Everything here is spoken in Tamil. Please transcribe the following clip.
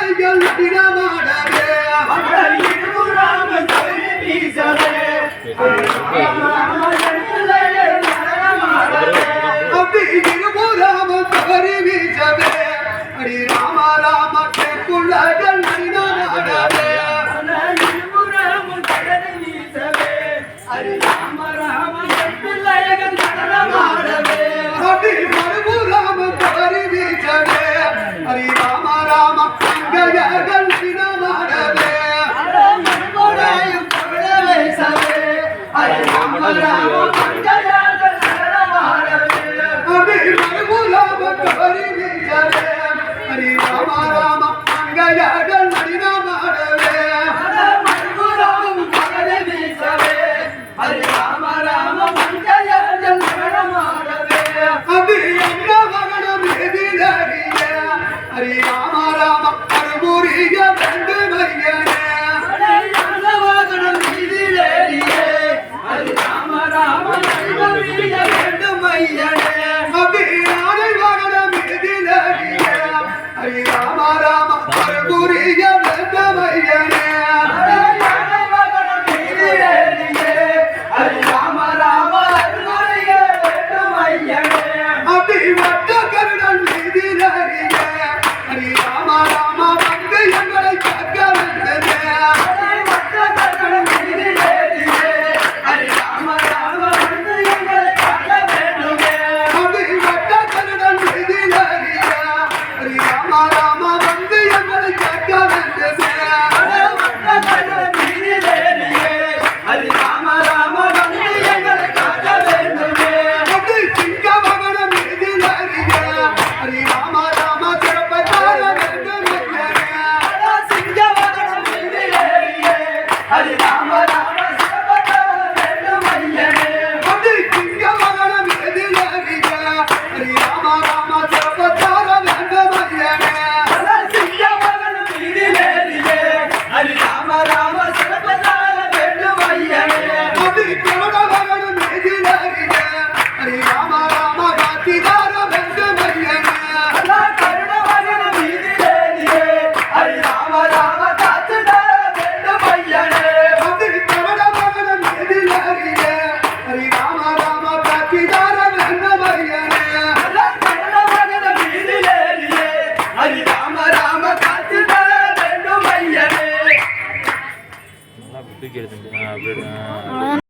மலைகள் திடமாடவே. அப்படி இருபுறாம தவறி வீசவே. அடி ராம ராம குள்ளகள் திடமாடவே அடி ராம ராம பிள்ளைகள் நடனமாடவே அப்படி Ja, ja, ja. हरे राम राम ver.